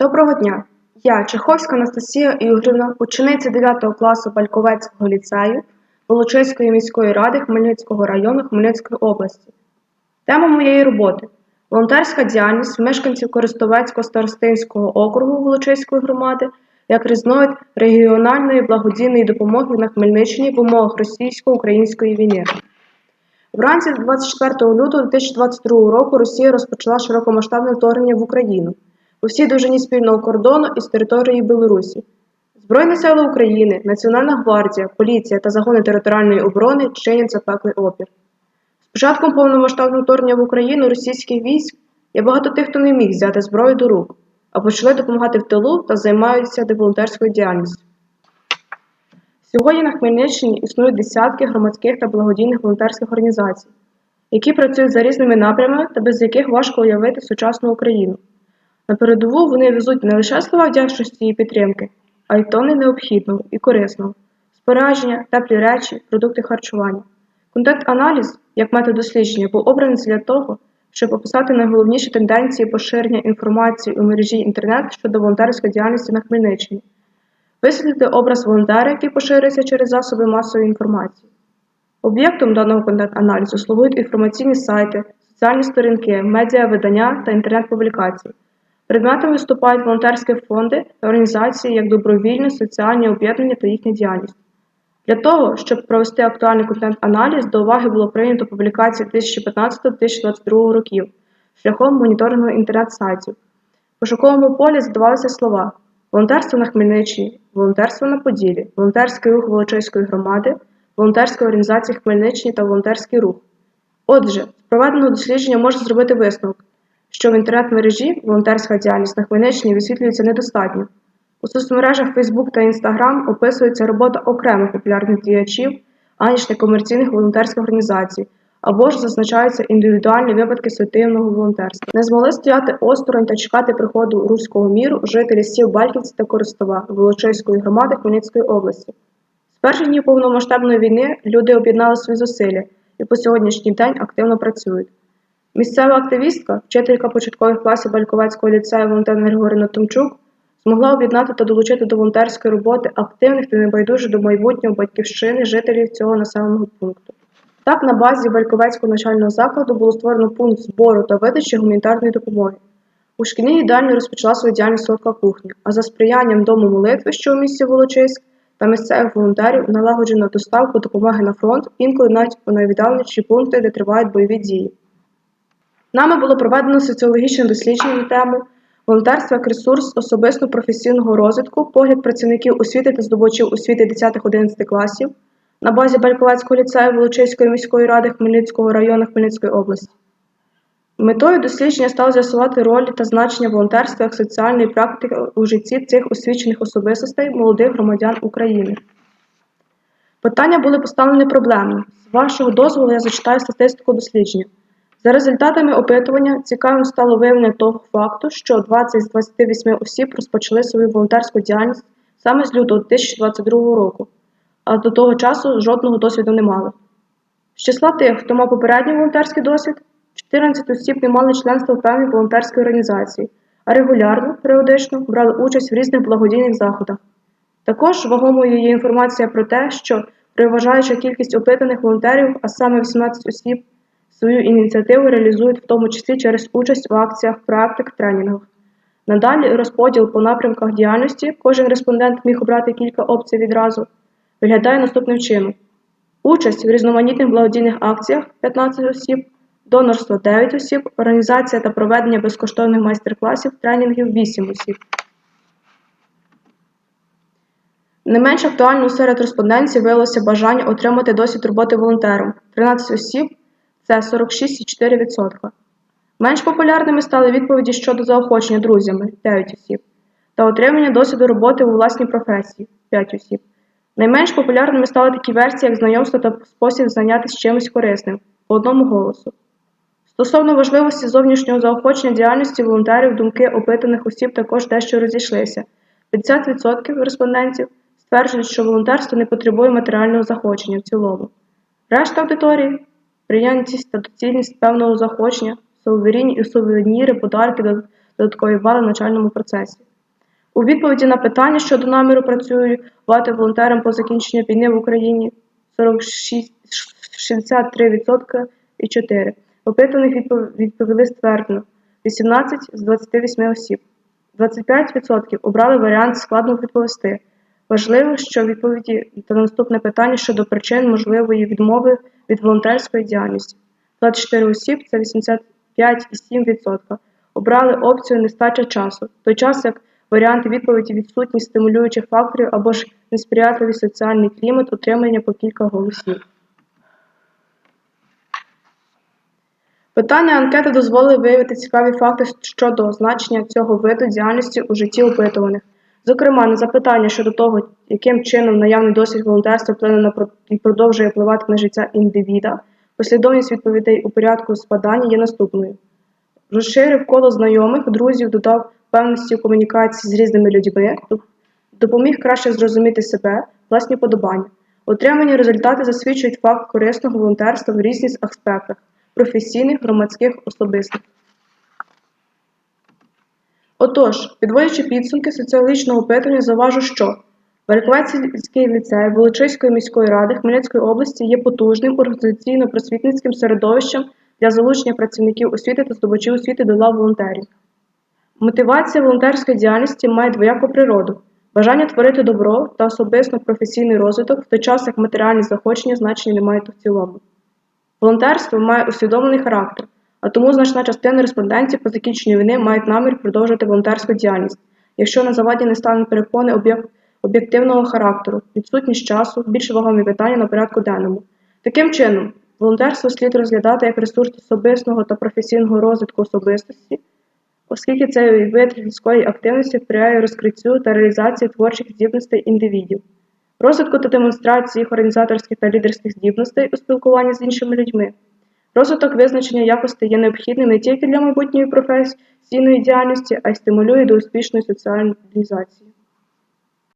Доброго дня! Я, Чеховська Анастасія Ігорівна, учениця 9 класу Бальковецького ліцею Волочиської міської ради Хмельницького району Хмельницької області. Тема моєї роботи волонтерська діяльність мешканців Користовецького старостинського округу Волочиської громади як різновид регіональної благодійної допомоги на Хмельниччині в умовах російсько-української війни. Вранці 24 лютого 2022 року Росія розпочала широкомасштабне вторгнення в Україну у всій спільного кордону із території Білорусі. Збройні сили України, Національна гвардія, поліція та загони територіальної оборони чинять запеклий опір. З початком повномасштабного вторгнення в Україну російських військ є багато тих, хто не міг взяти зброю до рук, а почали допомагати в тилу та займаються волонтерською діяльністю. Сьогодні на Хмельниччині існують десятки громадських та благодійних волонтерських організацій, які працюють за різними напрямами та без яких важко уявити сучасну Україну. На передову вони везуть не лише слова вдячності і підтримки, а й тони необхідного і корисного, спорядження, теплі речі, продукти харчування. Контент-аналіз, як метод дослідження, був обраний для того, щоб описати найголовніші тенденції поширення інформації у мережі інтернет щодо волонтерської діяльності на Хмельниччині, висвітлити образ волонтера, який поширюється через засоби масової інформації. Об'єктом даного контент-аналізу слугують інформаційні сайти, соціальні сторінки, медіа-видання та інтернет-публікації. Предметом виступають волонтерські фонди та організації як добровільні соціальні об'єднання та їхня діяльність. Для того, щоб провести актуальний контент-аналіз, до уваги було прийнято публікації 2015-2022 років шляхом моніторингу інтернет-сайтів. В пошуковому полі задавалися слова волонтерство на Хмельниччині, волонтерство на Поділі, волонтерський рух Волочиської громади, волонтерська організація Хмельниччині та волонтерський рух. Отже, з проведеного дослідження можна зробити висновок, що в інтернет-мережі волонтерська діяльність на Хмельниччині висвітлюється недостатньо. У соцмережах Facebook та Instagram описується робота окремих популярних діячів, аніж некомерційних волонтерських організацій, або ж зазначаються індивідуальні випадки суетивного волонтерства. Не змогли стояти осторонь та чекати приходу руського міру жителі сіл Бальківці та Коростова Волочиської громади Хмельницької області. З перших днів повномасштабної війни люди об'єднали свої зусилля і по сьогоднішній день активно працюють. Місцева активістка, вчителька початкових класів Бальковецького ліцею Валентина Григорівна Томчук, змогла об'єднати та долучити до волонтерської роботи активних та небайдужих до майбутнього батьківщини жителів цього населеного пункту. Так, на базі Бальковецького навчального закладу було створено пункт збору та видачі гуманітарної допомоги. У шкільній їдальні розпочала свою діяльність солодка кухня, а за сприянням дому молитви, що у місті Волочиськ, та місцевих волонтерів налагоджено доставку допомоги на фронт, інколи навіть у найвіддаленіші пункти, де тривають бойові дії. Нами було проведено соціологічне дослідження на тему волонтерство як ресурс особисто професійного розвитку, погляд працівників освіти та здобувачів освіти 10-11 класів на базі Бальковецького ліцею Волочиської міської ради Хмельницького району Хмельницької області. Метою дослідження стало з'ясувати роль та значення волонтерства як соціальної практики у житті цих освічених особистостей молодих громадян України. Питання були поставлені проблемно. З вашого дозволу я зачитаю статистику дослідження. За результатами опитування цікавим стало виявлення того факту, що 20 з 28 осіб розпочали свою волонтерську діяльність саме з лютого 2022 року, а до того часу жодного досвіду не мали. З числа тих, хто мав попередній волонтерський досвід, 14 осіб не мали членства в певній волонтерській організації, а регулярно, періодично брали участь в різних благодійних заходах. Також вагомою є інформація про те, що переважаюча кількість опитаних волонтерів, а саме 18 осіб, Свою ініціативу реалізують в тому числі через участь в акціях, проектах, тренінгах. Надалі розподіл по напрямках діяльності, кожен респондент міг обрати кілька опцій відразу, виглядає наступним чином: участь в різноманітних благодійних акціях 15 осіб, донорство 9 осіб, організація та проведення безкоштовних майстер-класів, тренінгів 8 осіб. Не менш актуально серед респондентів виявилося бажання отримати досвід роботи волонтером 13 осіб це 46,4%. Менш популярними стали відповіді щодо заохочення друзями 9 осіб, та отримання досвіду роботи у власній професії 5 осіб. Найменш популярними стали такі версії, як знайомство та спосіб зайнятися чимось корисним по одному голосу. Стосовно важливості зовнішнього заохочення діяльності волонтерів, думки опитаних осіб також дещо розійшлися. 50% респондентів стверджують, що волонтерство не потребує матеріального заохочення в цілому. Решта аудиторії прийнятність та доцільність певного захочення, суверенні і сувеніри, подарки, додаткові бали в навчальному процесі. У відповіді на питання щодо наміру працювати волонтером по закінченню війни в Україні 46, 63% і 4. Опитаних відпов- відповіли ствердно 18 з 28 осіб. 25% обрали варіант складно відповісти. Важливо, що відповіді та наступне питання щодо причин можливої відмови від волонтерської діяльності. 24 осіб це 85,7%. Обрали опцію нестача часу, той час як варіанти відповіді відсутність стимулюючих факторів або ж несприятливий соціальний клімат отримання по кілька голосів. Питання анкети дозволили виявити цікаві факти щодо значення цього виду діяльності у житті опитуваних. Зокрема, на запитання щодо того, яким чином наявний досвід волонтерства вплине на і продовжує впливати на життя індивіда, послідовність відповідей у порядку спадання є наступною. Розширив коло знайомих, друзів, додав певності у комунікації з різними людьми, допоміг краще зрозуміти себе, власні подобання. Отримані результати засвідчують факт корисного волонтерства в різних аспектах професійних, громадських, особистих. Отож, підводячи підсумки соціологічного опитування, заважу, що Великовецький ліцей Волочиської міської ради Хмельницької області є потужним організаційно-просвітницьким середовищем для залучення працівників освіти та здобувачів освіти до лав волонтерів. Мотивація волонтерської діяльності має двояку природу бажання творити добро та особисто професійний розвиток, в той час як матеріальні заохочення значення не мають в цілому. Волонтерство має усвідомлений характер, а тому значна частина респондентів по закінченню війни мають намір продовжити волонтерську діяльність, якщо на заваді не стануть перепони об'єк- об'єктивного характеру, відсутність часу, більш вагомі питання на порядку денному. Таким чином, волонтерство слід розглядати як ресурс особистого та професійного розвитку особистості, оскільки цей вид людської активності сприяє розкриттю та реалізації творчих здібностей індивідів розвитку та демонстрації їх організаторських та лідерських здібностей у спілкуванні з іншими людьми. Розвиток визначення якостей є необхідним не тільки для майбутньої професійної діяльності, а й стимулює до успішної соціалізації.